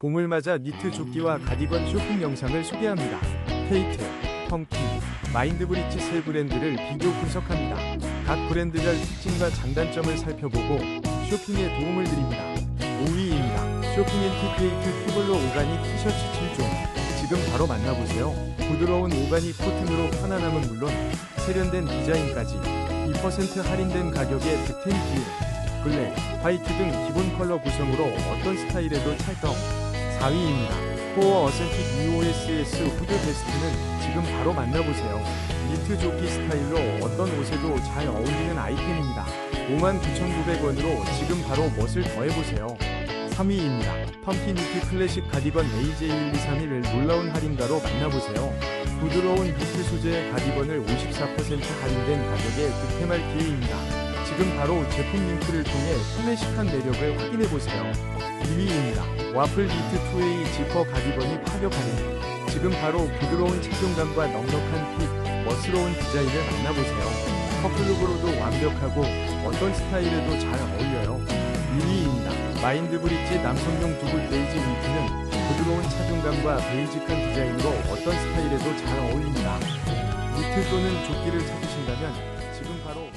봄을 맞아 니트 조끼와 가디건 쇼핑 영상을 소개합니다. 케이트, 펌킨, 마인드브리치 세 브랜드를 비교 분석합니다. 각 브랜드별 특징과 장단점을 살펴보고 쇼핑에 도움을 드립니다. 5위입니다. 쇼핑 앤티크에이트 튜블로 오가닉 티셔츠 7종. 지금 바로 만나보세요. 부드러운 오가닉 코튼으로 편안함은 물론 세련된 디자인까지 2% 할인된 가격에 득템 기능. 블랙, 화이트 등 기본 컬러 구성으로 어떤 스타일에도 찰떡. 4위입니다. 코어 어센틱 EOSS 후드 베스트는 지금 바로 만나보세요. 니트 조끼 스타일로 어떤 옷에도 잘 어울리는 아이템입니다. 59,900원으로 지금 바로 멋을 더해보세요. 3위입니다. 펌킨 니트 클래식 가디건 AJ123을 놀라운 할인가로 만나보세요. 부드러운 니트 소재의 가디건을 54% 할인된 가격에 득템할 기회입니다. 지금 바로 제품 링크를 통해 클래식한 매력을 확인해보세요. 2위입니다. 와플 니트 2A 지퍼 가디건이 파격 할인. 지금 바로 부드러운 착용감과 넉넉한 핏, 멋스러운 디자인을 만나보세요. 커플룩으로도 완벽하고 어떤 스타일에도 잘 어울려요. 1위입니다. 마인드 브릿지 남성용 두글 베이지 니트는 부드러운 착용감과 베이직한 디자인으로 어떤 스타일에도 잘 어울립니다. 니트 또는 조끼를 찾으신다면 지금 바로